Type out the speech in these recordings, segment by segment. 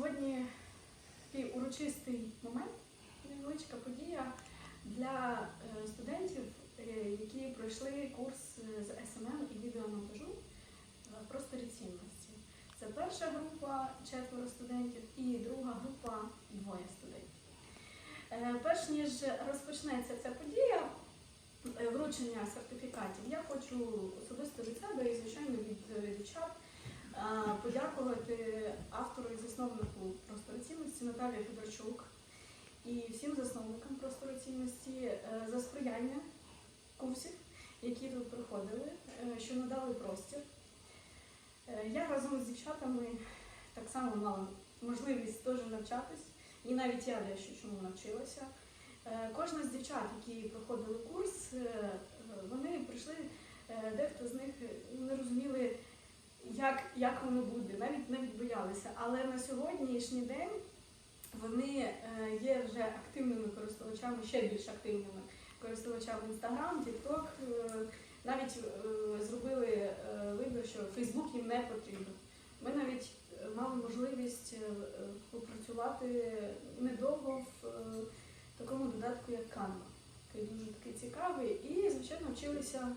Сьогодні такий урочистий момент, невеличка подія для е, студентів, е, які пройшли курс е, з СММ і відеомонтажу в просторі цінності. Це перша група четверо студентів і друга група двоє студентів. Перш ніж розпочнеться ця подія, вручення сертифікатів, я хочу особисто від себе і, звичайно, від е, подякувати автору і засновнику простору цінності Наталії Федорчук і всім засновникам простору цінності е, за сприяння курсів, які тут проходили, е, що надали простір. Е, Я разом з дівчатами так само мала можливість теж навчатись, і навіть я дещо чому навчилася. Кожна з дівчат, які проходили курс, вони прийшли, дехто з них не розуміли, як, як воно буде, навіть навіть боялися. Але на сьогоднішній день вони е, є вже активними користувачами, ще більш активними користувачами Instagram, TikTok. е, Навіть е, зробили вибір, що Facebook їм не потрібен. Ми навіть мали можливість попрацювати недовго в такому додатку, як Canva, який дуже такий цікавий, і, звичайно, вчилися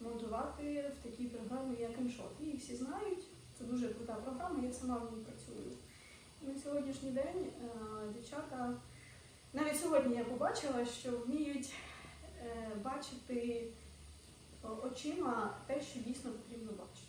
монтувати в такій програмі, як InShot. Її всі знають, це дуже крута програма, я сама в ній працюю. І на сьогоднішній день е, дівчата, навіть сьогодні я побачила, що вміють е, бачити очима те, що дійсно потрібно бачити.